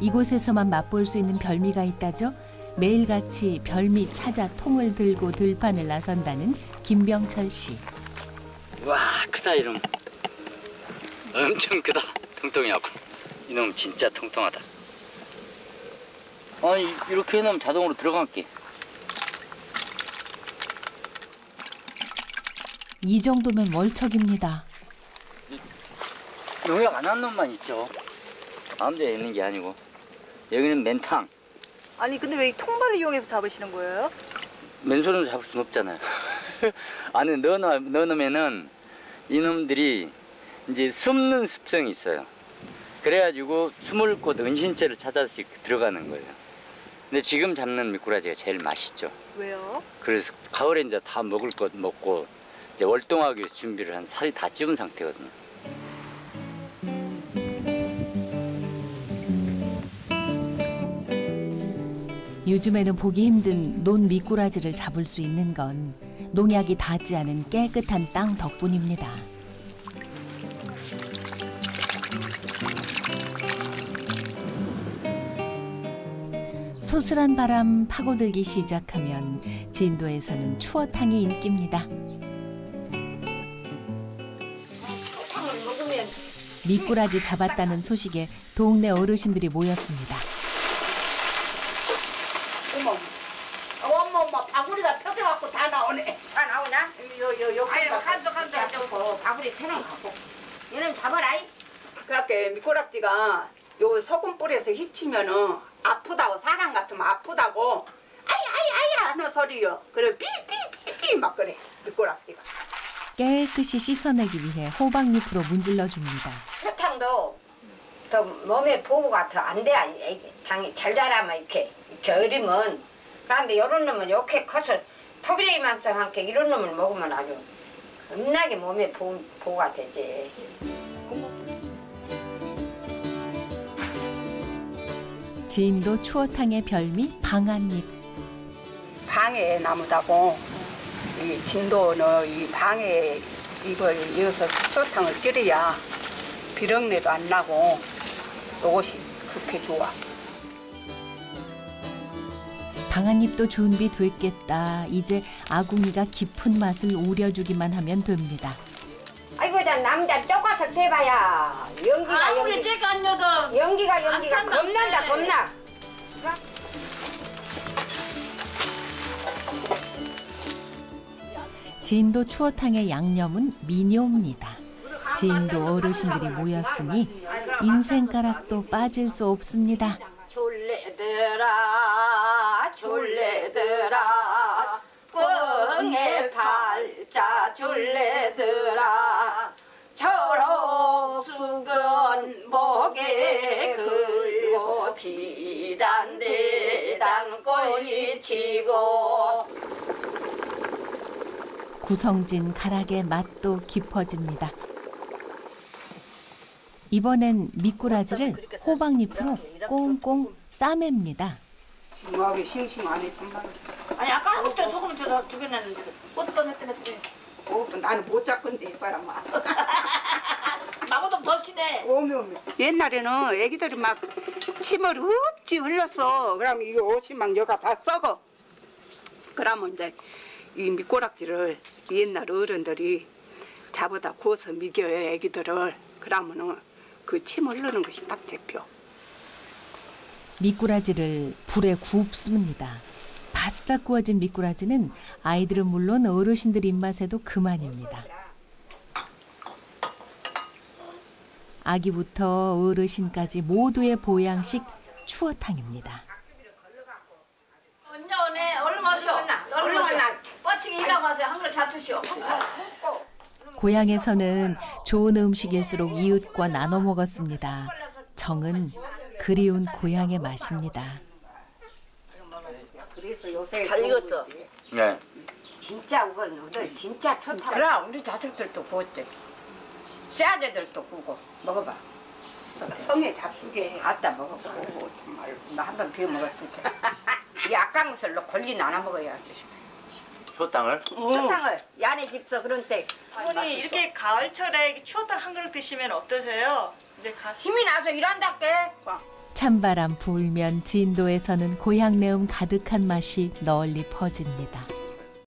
이곳에서만 맛볼 수 있는 별미가 있다죠. 매일같이 별미 찾아 통을 들고 들판을 나선다는 김병철 씨. 와 크다 이놈 엄청 크다. 통통해갖고. 이놈 진짜 통통하다. 아 이- 이렇게 해놓으면 자동으로 들어갈게. 이 정도면 월척입니다. 농약 안 한 놈만 있죠. 아무데나 있는 게 아니고 여기는 맨탕 아니 근데 왜 이 통발을 이용해서 잡으시는 거예요? 맨손으로 잡을 순 없잖아요 안에 넣어놔, 넣어놓으면은 이놈들이 이제 숨는 습성이 있어요 그래가지고 숨을 곳 은신처를 찾아서 들어가는 거예요 근데 지금 잡는 미꾸라지가 제일 맛있죠 왜요? 그래서 가을에 이제 다 먹을 것 먹고 이제 월동하기 위해서 준비를 한 살이 다 찌운 상태거든요. 요즘에는 보기 힘든 논 미꾸라지를 잡을 수 있는 건 농약이 닿지 않은 깨끗한 땅 덕분입니다. 소슬한 바람 파고들기 시작하면 진도에서는 추어탕이 인기입니다. 미꾸라지 잡았다는 소식에 동네 어르신들이 모였습니다. 어머, 어머, 바구리가 터져갖고 다 나오네. 다 나오냐? 요, 요, 요. 아유 간적 간적 잡고 바구리 세는 갖고 얘는 잡아라 이. 그렇게 미꾸락지가 요 소금 뿌려서 히치면은 아프다고 사람 같으면 아프다고 아이 아이 아이 하는 소리요. 그래 삐삐삐삐 막 그래 미꾸락지가. 깨끗이 씻어내기 위해 호박잎으로 문질러 줍니다. 설탕도 더 몸에 보호가 더 안 돼. 이게 당이 잘 자라면 이렇게 이렇게 어리면 그런데 이런 놈은 이렇게 커서 토비레이만큼 함께 이런 놈을 먹으면 아주 겁나게 몸에 보호, 보호가 되지. 진도 추어탕의 별미 방아잎. 방해 나무다고 이 진도는 이 방해 이걸 이어서 소탕을 끓여야 비렁내도 안 나고 이것이 그렇게 좋아. 방아잎도 준비됐겠다. 이제 아궁이가 깊은 맛을 우려주기만 하면 됩니다. 아이고 나 남자 쪼가서 대봐야 연기가 아무리 연기 째가 안 녀도 연기가 연기가 안 겁난다 그래. 겁나. 진도 추어탕의 양념은 미녀입니다. 진도 어르신들이 모였으니 인생가락도 빠질 수 없습니다. 졸래들아 졸래들아 꽁에 팔자 졸래들아 저로 숙은 목에 걸고 비단 대단 꼬리 치고 구성진 가락의 맛도 깊어집니다. 이번엔 미꾸라지를 호박잎으로 꽁꽁 싸맵니다. 싱싱하게 싱싱하네 정말. 아니 아까 그때 소금 줘서 죽여냈는데 꽃도 냈대 냈대 어, 나는 못 잡건데 이 사람아. 나보다 더 시네 오메 오메. 옛날에는 애기들이 막 침을 어찌 흘렸어. 그럼 이 옷이 막 여가 다 썩어. 그러면 이제 이 미꾸락지를 옛날 어른들이 잡아다 구워서 먹여요 애기들을. 그러면은 그침 흐르는 것이 딱 잡혀. 미꾸라지를 불에 굽습니다. 바스닥 구워진 미꾸라지는 아이들은 물론 어르신들 입맛에도 그만입니다. 아기부터 어르신까지 모두의 보양식 추어탕입니다. 언니 오네 얼른 마셔 얼른 마셔 뻗치기 일하고 와서 한 그릇 잡수시오 고향에서는 좋은 음식일수록 이웃과 나눠 먹었습니다. 정은 그리운 고향의 맛입니다. 그래서 요새 잘 익었어. 네. 진짜 우건 오늘 진짜 좋다. 그럼 우리 자식들도 구웠지. 씨아들도 구고 먹어봐. 성에 잡수게 아따 먹어봐. 오, 정말 나 한 번 비워 먹었을 때. 이 아까운 것을 골리 나눠 먹어야지. 초땅을 설탕을 야네 집서 그런 때 어머니 이렇게 가을철에 추어탕 한 그릇 드시면 어떠세요? 이제 가... 힘이 나서 일한다께. 찬바람 불면 진도에서는 고향내음 가득한 맛이 널리 퍼집니다.